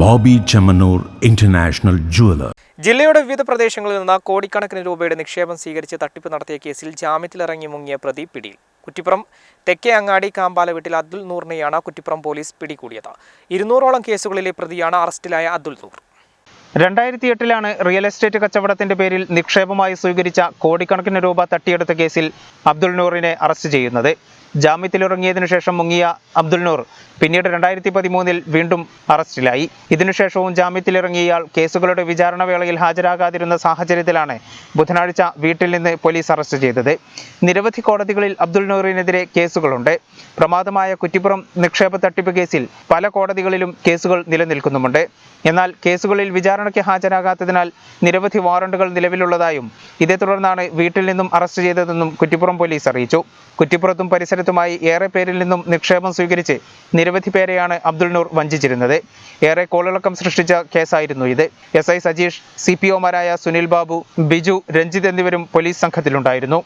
Bobby Chemmanur international jeweller ജില്ലയുടെ വിവിധ പ്രദേശങ്ങളിൽ നിന്ന് കോടിക്കണക്കിന് രൂപയുടെ നിക്ഷേപം സ്വീകരിച്ച് തട്ടിപ്പ് നടത്തിയ കേസിൽ ജാമ്യത്തിലിറങ്ങി മുങ്ങിയ പ്രതി പിടിയിൽ. കുറ്റിപ്പുറം തെക്കേ അങ്ങാടി കാമ്പാല വീട്ടിൽ അബ്ദുൽ നൂറിനെയാണ് കുറ്റിപ്പുറം പോലീസ് പിടികൂടിയത്. ഇരുന്നൂറോളം കേസുകളിലെ പ്രതിയാണ് അറസ്റ്റിലായ അബ്ദുൽ നൂർ. രണ്ടായിരത്തി എട്ടിലാണ് റിയൽ എസ്റ്റേറ്റ് കച്ചവടത്തിന്റെ പേരിൽ നിക്ഷേപമായി സ്വീകരിച്ച കോടിക്കണക്കിന് രൂപ തട്ടിയെടുത്ത കേസിൽ അബ്ദുൽ നൂറിനെ അറസ്റ്റ് ചെയ്യുന്നത്. ജാമ്യത്തിലിറങ്ങിയതിനു ശേഷം മുങ്ങിയ അബ്ദുൽ നൂർ പിന്നീട് രണ്ടായിരത്തി പതിമൂന്നിൽ വീണ്ടും അറസ്റ്റിലായി. ഇതിനുശേഷവും ജാമ്യത്തിലിറങ്ങിയ ഇയാൾ കേസുകളുടെ വിചാരണ വേളയിൽ ഹാജരാകാതിരുന്ന സാഹചര്യത്തിലാണ് ബുധനാഴ്ച വീട്ടിൽ നിന്ന് പോലീസ് അറസ്റ്റ് ചെയ്തത്. നിരവധി കോടതികളിൽ അബ്ദുൽ നൂറിനെതിരെ കേസുകളുണ്ട്. പ്രമാദമായ കുറ്റിപ്പുറം നിക്ഷേപ തട്ടിപ്പ് കേസിൽ പല കോടതികളിലും കേസുകൾ നിലനിൽക്കുന്നുമുണ്ട്. എന്നാൽ കേസുകളിൽ വിചാരണയ്ക്ക് ഹാജരാകാത്തതിനാൽ നിരവധി വാറണ്ടുകൾ നിലവിലുള്ളതായും ഇതേ തുടർന്നാണ് വീട്ടിൽ നിന്നും അറസ്റ്റ് ചെയ്തതെന്നും കുറ്റിപ്പുറം പോലീസ് അറിയിച്ചു. കുറ്റിപ്പുറത്തും പരിസരത്തുമായി ഏറെ പേരിൽ നിന്നും നിക്ഷേപം സ്വീകരിച്ച് നിരവധി പേരെയാണ് അബ്ദുൽ നൂർ വഞ്ചിച്ചിരുന്നത്. ഏറെ കോളിളക്കം സൃഷ്ടിച്ച കേസായിരുന്നു ഇത്. S I Sajeesh C P ഒമാരായ Sunil Babu Biju Ranjith എന്നിവരും പോലീസ് സംഘത്തിലുണ്ടായിരുന്നു.